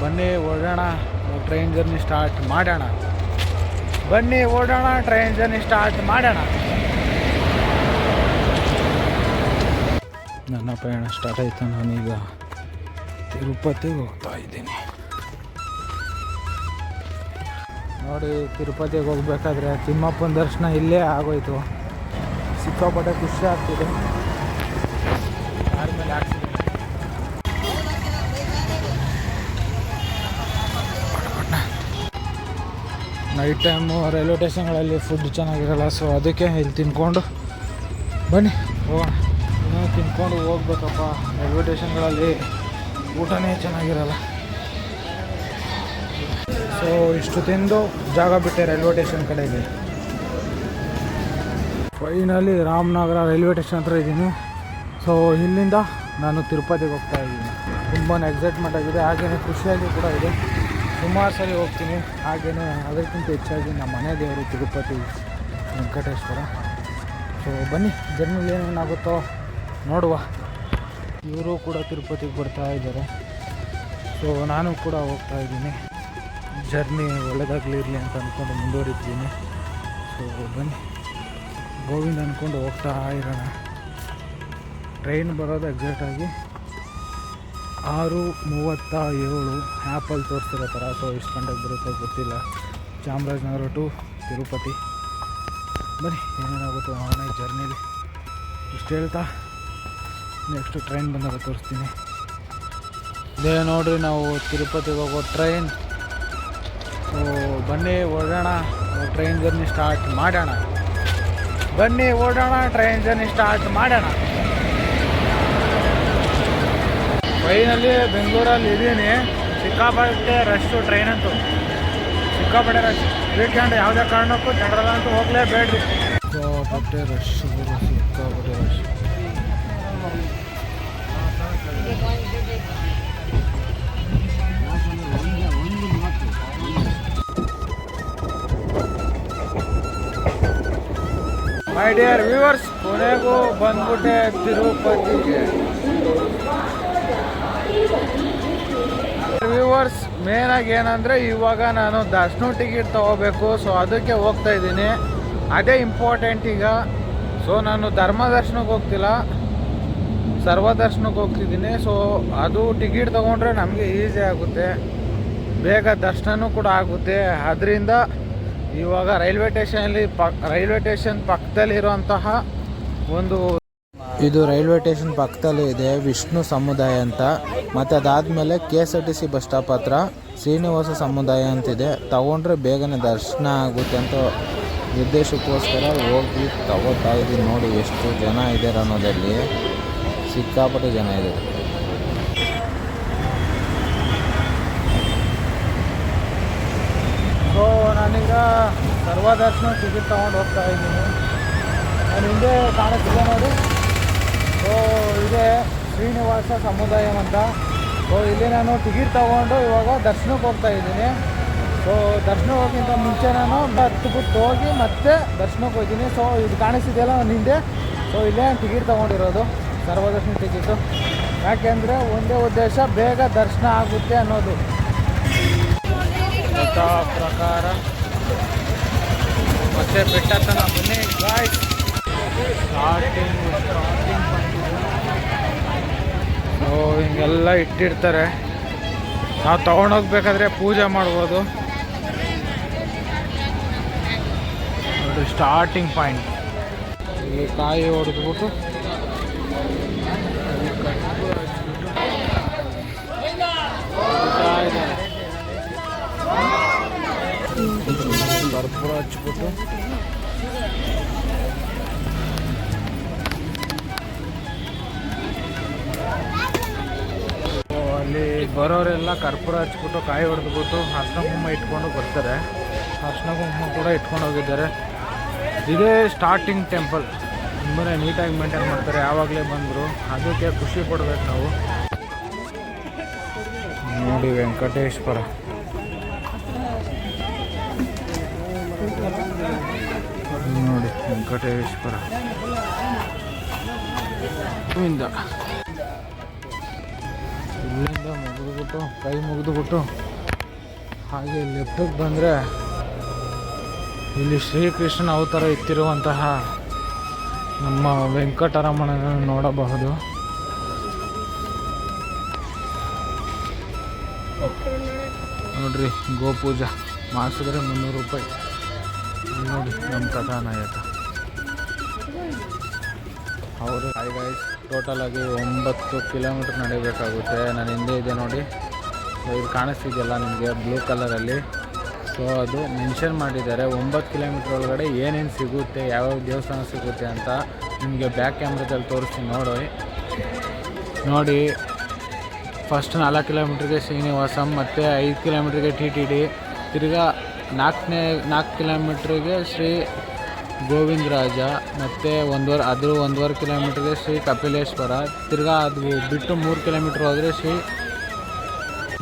ಬನ್ನಿ ಓಡೋಣ train journey start ಮಾಡೋಣ. ಬನ್ನಿ ಓಡೋಣ ಟ್ರೈನ್ ಜರ್ನಿ ಸ್ಟಾರ್ಟ್ ಮಾಡೋಣ. ನನ್ನ ಪ್ರಯಾಣ ಸ್ಟಾರ್ಟ್ ಆಯಿತು, ನಾನೀಗ ತಿರುಪತಿಗೆ ಹೋಗ್ತಾ ಇದ್ದೀನಿ. ನೋಡಿ, ತಿರುಪತಿಗೆ ಹೋಗ್ಬೇಕಾದ್ರೆ ತಿಮ್ಮಪ್ಪನ ದರ್ಶನ ಇಲ್ಲೇ ಆಗೋಯ್ತು. ಸಿಕ್ಕಾಪಟ್ಟೆ ಖುಷಿ ಆಗ್ತಿದೆ. ನೈಟ್ ಟೈಮು ರೈಲ್ವೆ ಸ್ಟೇಷನ್ಗಳಲ್ಲಿ ಫುಡ್ ಚೆನ್ನಾಗಿರಲ್ಲ ಸೊ ಅದಕ್ಕೆ ಇಲ್ಲಿ ತಿನ್ಕೊಂಡು ಬನ್ನಿ. ಹೋಗೋಣ ಇನ್ನೂ ತಿನ್ಕೊಂಡು ಹೋಗ್ಬೇಕಪ್ಪ. ರೈಲ್ವೆ ಸ್ಟೇಷನ್ಗಳಲ್ಲಿ ಊಟನೇ ಚೆನ್ನಾಗಿರಲ್ಲ. ಸೊ ಇಷ್ಟು ತಿಂದು ಜಾಗ ಬಿಟ್ಟೆ ರೈಲ್ವೆ ಸ್ಟೇಷನ್ ಕಡೆಗೆ. ಫೈನಲಿ ರಾಮನಗರ ರೈಲ್ವೆ ಸ್ಟೇಷನ್ ಹತ್ರ ಇದ್ದೀನಿ. ಸೊ ಇಲ್ಲಿಂದ ನಾನು ತಿರುಪತಿಗೆ ಹೋಗ್ತಾ ಇದ್ದೀನಿ. ತುಂಬಾ ಎಕ್ಸೈಟ್ಮೆಂಟ್ ಆಗಿದೆ. ಹಾಗೆಯೇ ಖುಷಿಯಾಗಿ ಕೂಡ ಇದೆ. ಸುಮಾರು ಸರಿ ಹೋಗ್ತೀನಿ. ಹಾಗೆಯೇ ಅದಕ್ಕಿಂತ ಹೆಚ್ಚಾಗಿ ನಮ್ಮ ಮನೆ ದೇವರು ತಿರುಪತಿ ವೆಂಕಟೇಶ್ವರ. ಸೊ ಬನ್ನಿ ಜರ್ನಿಲಿ ಏನೇನಾಗುತ್ತೋ ನೋಡುವ. ಇವರು ಕೂಡ ತಿರುಪತಿಗೆ ಬರ್ತಾ ಇದ್ದಾರೆ. ಸೊ ನಾನು ಕೂಡ ಹೋಗ್ತಾ ಇದ್ದೀನಿ. ಜರ್ನಿ ಒಳ್ಳೆದಾಗಲಿರಲಿ ಅಂತ ಅಂದ್ಕೊಂಡು ಮುಂದುವರಿತೀನಿ ಸೊ ಬನ್ನಿ. ಗೋವಿಂದ ಅಂದ್ಕೊಂಡು ಹೋಗ್ತಾ ಇರೋಣ. ಟ್ರೈನ್ ಬರೋದು ಎಕ್ಸಾಕ್ಟಾಗಿ ಆರು ಮೂವತ್ತ ಏಳು ಆ್ಯಪಲ್ಲಿ ತೋರಿಸ್ತಿರೋ ಥರ ಸೊ ಎಷ್ಟು ಗಂಟೆಗೆ ಬರುತ್ತೋ ಗೊತ್ತಿಲ್ಲ. ಚಾಮರಾಜನಗರ ಟು ತಿರುಪತಿ. ಬನ್ನಿ, ಏನೇನಾಗುತ್ತೋ ಆನ್ಲೈನ್ ಜರ್ನಿಲಿ. ಇಷ್ಟು ಹೇಳ್ತಾ ನೆಕ್ಸ್ಟ್ ಟ್ರೈನ್ ಬಂದಾಗ ತೋರಿಸ್ತೀನಿ. ಇದೇ ನೋಡಿರಿ ನಾವು ತಿರುಪತಿಗೆ ಹೋಗೋ ಟ್ರೈನ್ ಸೊ ಬನ್ನಿ, ಓಡೋಣ. ಟ್ರೈನ್ ಜರ್ನಿ ಸ್ಟಾರ್ಟ್ ಮಾಡೋಣ ಬನ್ನಿ, ಓಡೋಣ ಟ್ರೈನ್ ಜರ್ನಿ ಸ್ಟಾರ್ಟ್ ಮಾಡೋಣ ಟ್ರೈನಲ್ಲಿ ಬೆಂಗಳೂರಲ್ಲಿ ಇದ್ದೀನಿ ಸಿಕ್ಕಾಪಟ್ಟೆ ರಶ್ಶು ಟ್ರೈನ್ ಅಂತೂ. ಸಿಕ್ಕಾಪಟ್ಟೆ ರಶ್ ವೀಕೆಂಡ್ ಯಾವುದೇ ಕಾರಣಕ್ಕೂ ಜನರಲ್ ಅಂತೂ ಹೋಗಲೇಬೇಡ್ರಿ. ಸಿಕ್ಕಾಪಟ್ಟೆ ರಶ್ ಸಿಕ್ಕಾಪಟ್ಟೆ ರಶ್ ಮೈ ಡಿಯರ್ ವ್ಯೂವರ್ಸ್ ಕೊನೆಗೂ ಬಂದ್ಬಿಟ್ಟೆ ತಿರುಪತಿಗೆ. ವ್ಯೂವರ್ಸ್ ಮೇನಾಗಿ ಏನಂದರೆ ಇವಾಗ ನಾನು ದರ್ಶನ ಟಿಕೆಟ್ ತಗೋಬೇಕು ಸೊ ಅದಕ್ಕೆ ಹೋಗ್ತಾ ಇದ್ದೀನಿ. ಅದೇ ಇಂಪಾರ್ಟೆಂಟ್ ಈಗ. ಸೊ ನಾನು ಧರ್ಮ ದರ್ಶನಕ್ಕೆ ಹೋಗ್ತಿಲ್ಲ. ಸರ್ವ ದರ್ಶನಕ್ಕೆ ಹೋಗ್ತಿದ್ದೀನಿ. ಸೊ ಅದು ಟಿಕೆಟ್ ತಗೊಂಡ್ರೆ ನಮಗೆ ಈಸಿ ಆಗುತ್ತೆ. ಬೇಗ ದರ್ಶನವೂ ಕೂಡ ಆಗುತ್ತೆ. ಅದರಿಂದ ಇವಾಗ ರೈಲ್ವೆ ಸ್ಟೇಷನಲ್ಲಿ ಪಕ್, ರೈಲ್ವೆ ಸ್ಟೇಷನ್ ಪಕ್ಕದಲ್ಲಿರುವಂತಹ ಒಂದು ಇದು ರೈಲ್ವೆ ಸ್ಟೇಷನ್ ಪಕ್ಕದಲ್ಲಿ ಇದೆ, ವಿಷ್ಣು ಸಮುದಾಯ ಅಂತ. ಮತ್ತು ಅದಾದಮೇಲೆ K S R T C bus stop ಹತ್ರ ಶ್ರೀನಿವಾಸ ಸಮುದಾಯ ಅಂತಿದೆ. ತಗೊಂಡ್ರೆ ಬೇಗನೆ ದರ್ಶನ ಆಗುತ್ತೆ ಅಂತ ನಿರ್ದೇಶಕ್ಕೋಸ್ಕರ ಹೋಗಿ ತಗೋತಾ ಇದ್ದೀನಿ ನೋಡಿ ಎಷ್ಟು ಜನ ಇದ್ದಾರೆ ಅನ್ನೋದಲ್ಲಿ ಸಿಕ್ಕಾಪಟ್ಟೆ ಜನ ಇದೆ ಸೊ ಸರ್ವದರ್ಶನ ಟಿಕೆಟ್ ತೊಗೊಂಡು ಹೋಗ್ತಾ ಇದ್ದೀನಿ. ನಾನು ಹಿಂದೆ ಕಾಣಿಸ್ತಿದೆ ನೋಡಿ. ಸೊ ಇದೆ ಶ್ರೀನಿವಾಸ ಸಮುದಾಯ ಅಂತ. ಸೊ ಇಲ್ಲಿ ನಾನು ಟಿಕೆಟ್ ತೊಗೊಂಡು ಇವಾಗ ದರ್ಶನಕ್ಕೆ ಹೋಗ್ತಾ ಇದ್ದೀನಿ. ಸೊ ದರ್ಶನ ಹೋಗಿಂತ ಮುಂಚೆ ನಾನು ಹತ್ತು ಬಿಟ್ಟು ಹೋಗಿ ಮತ್ತೆ ದರ್ಶನಕ್ಕೆ ಹೋಗ್ತೀನಿ. ಸೊ ಇದು ಕಾಣಿಸಿದೆಯಲ್ಲ ನನ್ನ ಹಿಂದೆ? ಸೊ ಇಲ್ಲೇ ಟಿಕೆಟ್ ತೊಗೊಂಡಿರೋದು, ಸರ್ವದರ್ಶನ ಟಿಕೆಟು ಯಾಕೆಂದರೆ ಒಂದೇ ಉದ್ದೇಶ, ಬೇಗ ದರ್ಶನ ಆಗುತ್ತೆ ಅನ್ನೋದು. ಪ್ರಕಾರ. ಮತ್ತೆ ಬೆಟ್ಟ ತನ ಬನ್ನಿ ಗಾಯ್ಸ್ ಸ್ಟಾರ್ಟಿಂಗ್ ಸ್ಟಾರ್ಟಿಂಗ್ ಸೊ ಹಿಂಗೆಲ್ಲ ಇಟ್ಟಿರ್ತಾರೆ. ನಾವು ತೊಗೊಂಡೋಗ್ಬೇಕಾದ್ರೆ ಪೂಜೆ ಮಾಡ್ಬೋದು. ಅದು ಸ್ಟಾರ್ಟಿಂಗ್ ಪಾಯಿಂಟ್ ಇಲ್ಲಿ ಕಾಯಿ ಹೊಡೆದ್ಬಿಟ್ಟು ಬರ್ಪುರ ಹಚ್ಬಿಟ್ಟು ಬರೋರೆಲ್ಲ ಕರ್ಪೂರ ಹಚ್ಬಿಟ್ಟು ಕಾಯಿ ಹೊಡೆದ್ಬಿಟ್ಟು ಅರ್ಶಿನ ಕುಂಕುಮ ಇಟ್ಕೊಂಡು ಬರ್ತಾರೆ. ಅರ್ಶಿನ ಕುಂಕುಮ ಕೂಡ ಇಟ್ಕೊಂಡು ಹೋಗಿದ್ದಾರೆ. ಇದೇ ಸ್ಟಾರ್ಟಿಂಗ್ ಟೆಂಪಲ್ ತುಂಬಾ ನೀಟಾಗಿ ಮೇಂಟೈನ್ ಮಾಡ್ತಾರೆ. ಯಾವಾಗಲೇ ಬಂದರು ಅದಕ್ಕೆ ಖುಷಿ ಪಡ್ಬೇಕು ನಾವು. ನೋಡಿ ವೆಂಕಟೇಶ್ವರ. ನೋಡಿ ವೆಂಕಟೇಶ್ವರ. ಮುಗಿದ್ಬಿಟ್ಟು, ಕೈ ಮುಗಿದುಬಿಟ್ಟು, ಹಾಗೆ ಲೆಫ್ಟಿಗೆ ಬಂದರೆ ಇಲ್ಲಿ ಶ್ರೀಕೃಷ್ಣ ಅವತಾರ ಇತ್ತಿರುವಂತಹ ನಮ್ಮ ವೆಂಕಟರಮಣನನ್ನು ನೋಡಬಹುದು. ನೋಡ್ರಿ ಗೋಪೂಜಾ ಮಾಡಿಸಿದ್ರೆ ಮುನ್ನೂರು ರೂಪಾಯಿ. ನೋಡಿ, ನಮ್ಮ ಕಥಾನಾಯಕ ಅವರು ಗೈಸ್ ಟೋಟಲ್ ಆಗಿ ಒಂಬತ್ತು ಕಿಲೋಮೀಟ್ರ್ ನಡಿಬೇಕಾಗುತ್ತೆ. ನಾನು ಹಿಂದೆ ಇದೆ ನೋಡಿ. ಇದು ಕಾಣಿಸ್ತಿದೆಯಲ್ಲ ನಿಮಗೆ? ಬ್ಲೂ ಕಲರಲ್ಲಿ ಸೊ ಅದು ಮೆನ್ಷನ್ ಮಾಡಿದ್ದಾರೆ. ಒಂಬತ್ತು ಕಿಲೋಮೀಟ್ರ್ ಒಳಗಡೆ ಏನೇನು ಸಿಗುತ್ತೆ, ಯಾವ್ಯಾವ ದೇವಸ್ಥಾನ ಸಿಗುತ್ತೆ ಅಂತ ನಿಮಗೆ ಬ್ಯಾಕ್ ಕ್ಯಾಮ್ರಾದಲ್ಲಿ ತೋರಿಸ್ತೀನಿ. ನೋಡಿ. ನೋಡಿ. ಫಸ್ಟ್ ನಾಲ್ಕು ಕಿಲೋಮೀಟ್ರಿಗೆ ಶ್ರೀನಿವಾಸಂ, ಮತ್ತು ಐದು ಕಿಲೋಮೀಟ್ರಿಗೆ ಟಿ ಟಿ ಡಿ ತಿರ್ಗಾ ನಾಲ್ಕನೇ, ನಾಲ್ಕು ಕಿಲೋಮೀಟ್ರಿಗೆ ಶ್ರೀ ಗೋವಿಂದರಾಜ ಮತ್ತು ಒಂದೂವರೆ ಅದು ಒಂದೂವರೆ ಕಿಲೋಮೀಟ್ರಿಗೆ ಶ್ರೀ ಕಪಿಲೇಶ್ವರ. ತಿರ್ಗಾ ಅದು ಬಿಟ್ಟು ಮೂರು ಕಿಲೋಮೀಟ್ರ್ ಹೋದರೆ ಶ್ರೀ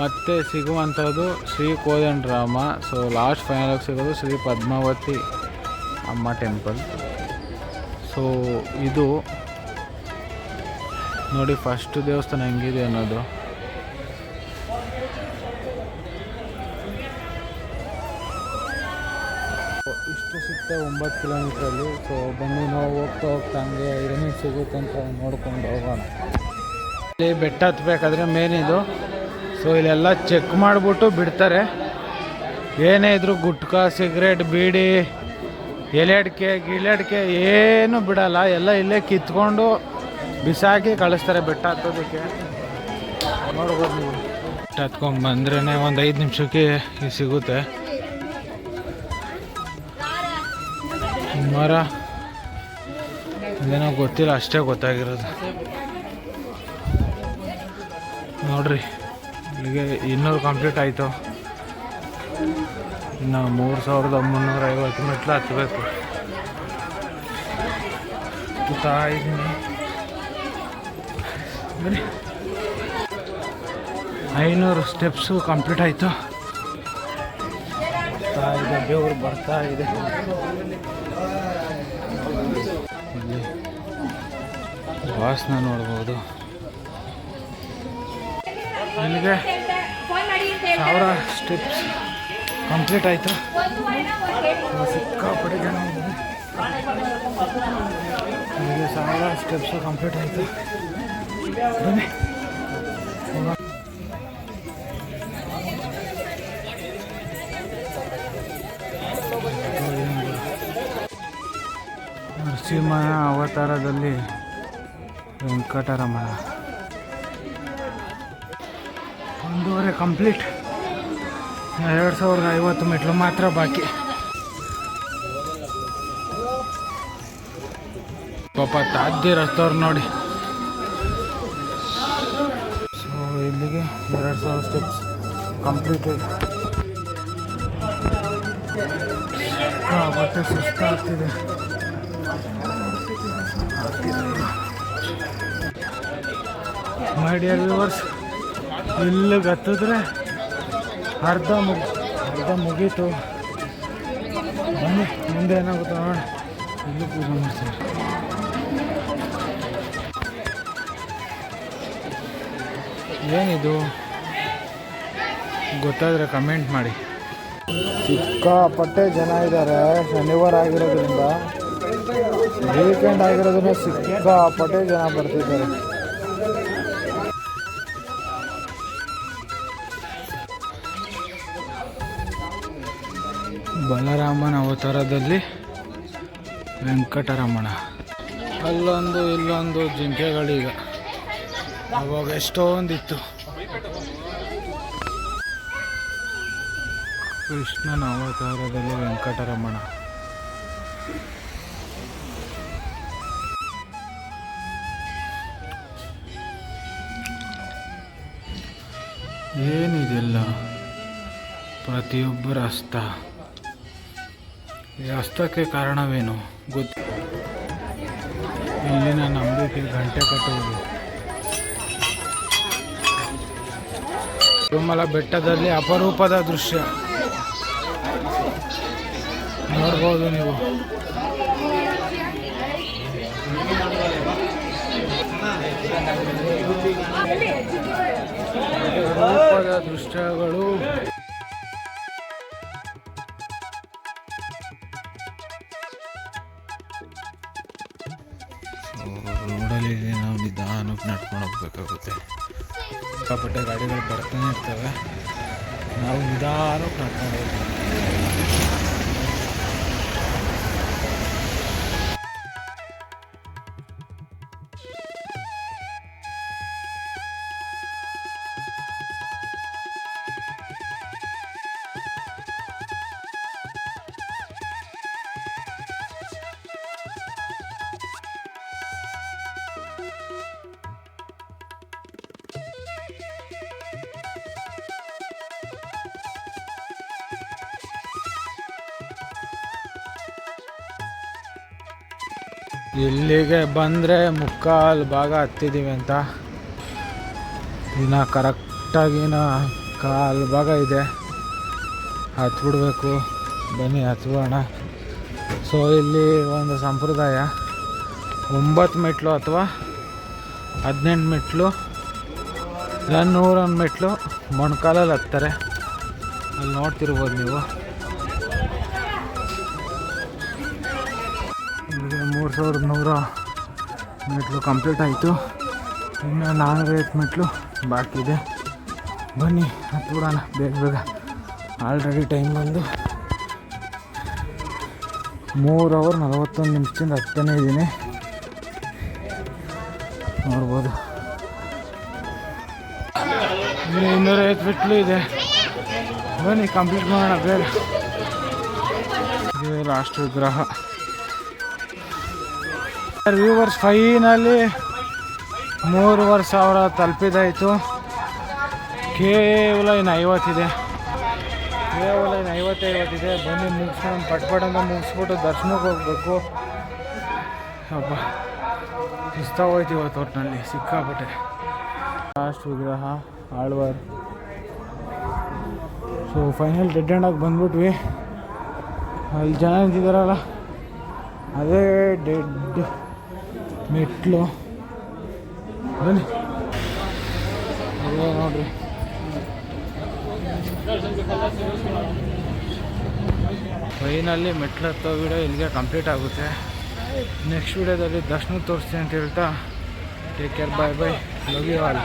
ಮತ್ತೆ ಸಿಗುವಂಥದ್ದು ಶ್ರೀ ಕೋದಂಡರಾಮ. ಸೊ ಲಾಸ್ಟ್ ಫೈನಲಾಗಿ ಸಿಗೋದು ಶ್ರೀ ಪದ್ಮಾವತಿ ಅಮ್ಮ ಟೆಂಪಲ್ ಸೊ ಇದು ನೋಡಿ ಫಸ್ಟ್ ದೇವಸ್ಥಾನ ಹೆಂಗಿದೆ ಅನ್ನೋದು. ಸಿಗ್ತಾ ಒಂಬತ್ತು ಕಿಲೋಮೀಟ್ರಲ್ಲಿ ಸೊ ಬನ್ನಿ ನಾವು ಹೋಗ್ತಾ ಹೋಗ್ತಾ ಹಂಗೆ ಏನೇನು ಸಿಗುತ್ತೆ ಅಂತ ನೋಡ್ಕೊಂಡು ಹೋಗೋಣ. ಇಲ್ಲಿ ಬೆಟ್ಟ ಹತ್ಬೇಕಾದ್ರೆ ಮೇನ್ ಇದು. ಸೊ, ಇಲ್ಲೆಲ್ಲ ಚೆಕ್ ಮಾಡಿಬಿಟ್ಟು ಬಿಡ್ತಾರೆ. ಏನೇ ಇದ್ರು ಗುಟ್ಕಾ, ಸಿಗರೇಟ್, ಬೀಡಿ ಎಲೆಡ್ಕೆ ಗಿಲೆಡ್ಕೆ ಏನು ಬಿಡಲ್ಲ. ಎಲ್ಲ ಇಲ್ಲೇ ಕಿತ್ಕೊಂಡು ಬಿಸಾಕಿ ಕಳಿಸ್ತಾರೆ ಬೆಟ್ಟ ಹತ್ತೋದಕ್ಕೆ. ನೋಡ್ಬೋದು ಬೆಟ್ಟ ಹತ್ಕೊಂಡು ಬಂದ್ರೇ ಒಂದು ಐದು ನಿಮಿಷಕ್ಕೆ ಸಿಗುತ್ತೆ. ಮರ. ಏನೋ ಗೊತ್ತಿಲ್ಲ, ಅಷ್ಟೇ ಗೊತ್ತಾಗಿರೋದು. ನೋಡ್ರಿ ಇಲ್ಲಿಗೆ ಇನ್ನೂರು ಕಂಪ್ಲೀಟ್ ಆಯಿತು. ಇನ್ನು ಮೂರು ಸಾವಿರದ ಮುನ್ನೂರ ಐವತ್ತು ಮೆಟ್ಲು ಹತ್ತಬೇಕು. ಬನ್ನಿ. ಐನೂರು ಸ್ಟೆಪ್ಸು ಕಂಪ್ಲೀಟ್ ಆಯಿತು. ಇದೆ ಬೆವರು ಬರ್ತಾ ಇದೆ. ವಾಸನ ನೋಡ್ಬೋದು. ನನಗೆ ಸಾವಿರ ಸ್ಟೆಪ್ಸ್ ಕಂಪ್ಲೀಟ್ ಆಯಿತು. ಸಿಕ್ಕಾಪಟ್ಟೆ ಜನ ನನಗೆ ಸಾವಿರ ಸ್ಟೆಪ್ಸು ಕಂಪ್ಲೀಟ್ ಆಯಿತು. ಬನ್ನಿ. ಅವತಾರದಲ್ಲಿ ವೆಂಕಟರಮಣ. ಒಂದೂವರೆ ಕಂಪ್ಲೀಟ್. ಎರಡು ಸಾವಿರದ ಐವತ್ತು ಮೆಟ್ಲು ಮಾತ್ರ ಬಾಕಿ. ಪಾಪ ತಾದ್ದಿರತ್ತವ್ರು ನೋಡಿ. ಸೊ ಇಲ್ಲಿಗೆ ಎರಡು ಸಾವಿರ ಸ್ಟೆಪ್ಸ್ ಕಂಪ್ಲೀಟೆಡ್ ಮತ್ತೆ ಸುಸ್ತಾಗ್ತಿದೆ. ಮೈ ಡಿಯರ್ ವ್ಯೂವರ್ಸ್ ಇಲ್ಲಿಗೆ ಹತ್ತಿದ್ರೆ ಅರ್ಧ ಮುಗ್ ಅರ್ಧ ಮುಗೀತು. ಬನ್ನಿ, ಮುಂದೆ ಏನಾಗುತ್ತೆ ನೋಡೋಣ. ಇಲ್ಲಿ ಪೂಜೆ ಮಾಡ್ತೀವಿ ಏನಿದು? ಗೊತ್ತಾದರೆ ಕಮೆಂಟ್ ಮಾಡಿ. ಸಿಕ್ಕಾಪಟ್ಟೆ ಜನ ಇದ್ದಾರೆ. ಶನಿವಾರ ಆಗಿರೋದ್ರಿಂದ ವೀಕೆಂಡ್ ಆಗಿರೋದ್ರಿಂದ ಸಿಕ್ಕಾಪಟ್ಟೆ ಜನ ಬರ್ತಿದ್ದಾರೆ. ಬಲರಾಮನ ಅವತಾರದಲ್ಲಿ ವೆಂಕಟರಮಣ. ಅಲ್ಲೊಂದು ಇಲ್ಲೊಂದು ಜಿಂಕೆಗಳೀಗ. ಅವಾಗ ಎಷ್ಟೊಂದಿತ್ತು. ಕೃಷ್ಣನ ಅವತಾರದಲ್ಲಿ ವೆಂಕಟರಮಣ. ಏನಿದೆಲ್ಲ? ಪ್ರತಿಯೊಬ್ಬರ ಹಸ್ತ. ಹಸ್ತಕ್ಕೆ ಕಾರಣವೇನು? ಗೊತ್ತು ಇಲ್ಲಿನ ನಂಬಿಕೆ ಗಂಟೆ ಕಟ್ಟುವುದು. ತಿರುಮಲ ಬೆಟ್ಟದಲ್ಲಿ ಅಪರೂಪದ ದೃಶ್ಯ. ನೋಡ್ಬೋದು ನೀವು. ರೂಪದ ದೃಶ್ಯಗಳು ನಾವು ಇಲ್ಲಿಗೆ ಬಂದರೆ ಮುಕ್ಕಾಲು ಭಾಗ ಹತ್ತಿದ್ದೀವಿ ಅಂತ. ಇನ್ನು ಕರೆಕ್ಟಾಗಿನ ಕಾಲು ಭಾಗ ಇದೆ. ಹತ್ಬಿಡ್ಬೇಕು. ಬನ್ನಿ ಹತ್ಬೋಣ ಸೊ ಇಲ್ಲಿ ಒಂದು ಸಂಪ್ರದಾಯ. ಒಂಬತ್ತು ಮೆಟ್ಲು ಅಥವಾ ಹದಿನೆಂಟು ಮೆಟ್ಲು, ಇಲ್ಲ ನೂರೊಂದು ಮೆಟ್ಲು ಮೊಣಕಾಲಲ್ಲಿ ಹತ್ತಾರೆ. ಅಲ್ಲಿ ನೋಡ್ತಿರ್ಬೋದು ನೀವು. ಮೂರು ಸಾವಿರದ ನೂರ ಮೆಟ್ಲು ಕಂಪ್ಲೀಟ್ ಆಯಿತು. ಇನ್ನು ನಾಲ್ಕೈದು ಮೆಟ್ಲು ಬಾಕಿ ಇದೆ. ಬನ್ನಿ ಹತ್ಬಿಡೋಣ ಬೇಗ ಬೇಗ. ಆಲ್ರೆಡಿ ಟೈಮ್ ಬಂದು ಮೂರು ಅವರ್ ನಲವತ್ತೊಂದು ನಿಮಿಷದಿಂದ ಹತ್ತನೇ ಇದ್ದೀನಿ. ನೋಡ್ಬೋದು. ಇನ್ನು ಇನ್ನೂರೈವತ್ತು ಮೆಟ್ಲು ಇದೆ. ಬನ್ನಿ ಕಂಪ್ಲೀಟ್ ಮಾಡೋಣ ಬೇರೆ ಇದು ಲಾಸ್ಟ್ ವಿಗ್ರಹ. ವ್ಯೂವರ್ಸ್ ಫೈನಲಿ ಮೂರುವರೆ ಸಾವಿರ ತಲುಪಿದಾಯಿತು. ಕೇವಲ ಇನ್ನು ಐವತ್ತಿದೆ. ಕೇವಲ ಇನ್ನು ಐವತ್ತೈವತ್ತಿದೆ. ಬನ್ನಿ ಮುಗಿಸ್ಕೊಂಡು ಪಟ್ಪಟ ಪಟ್ ಅಂತ ಮುಗಿಸ್ಬಿಟ್ಟು ದರ್ಶನಕ್ಕೆ ಹೋಗ್ಬೇಕು. ಹಬ್ಬ ಹೋಯ್ತು ಇವತ್ತು ಒಟ್ಟಿನಲ್ಲಿ ಸಿಕ್ಕಾಪಟ್ಟೆ. ಲಾಸ್ಟ್ ವಿಗ್ರಹ, ಆಳ್ವಾರ್. ಸೊ ಫೈನಲ್ ಡೆಡ್ ಆಗಿ ಬಂದ್ಬಿಟ್ವಿ. ಅಲ್ಲಿ ಜನ ನಿಂತಿದ್ದಾರಲ್ಲ ಅದೇ ಡೆಡ್ ಮೆಟ್ಲು. ಬನ್ನಿ. ನೋಡ್ರಿ ಫೈನಲ್ಲಿ ಮೆಟ್ಲು ಹತ್ತೋ ವಿಡಿಯೋ ಇಲ್ಲಿಗೆ ಕಂಪ್ಲೀಟ್ ಆಗುತ್ತೆ. ನೆಕ್ಸ್ಟ್ ವಿಡಿಯೋದಲ್ಲಿ ದರ್ಶನ ತೋರಿಸ್ತೀನಿ ಅಂತ ಹೇಳ್ತಾ take care bye bye love you all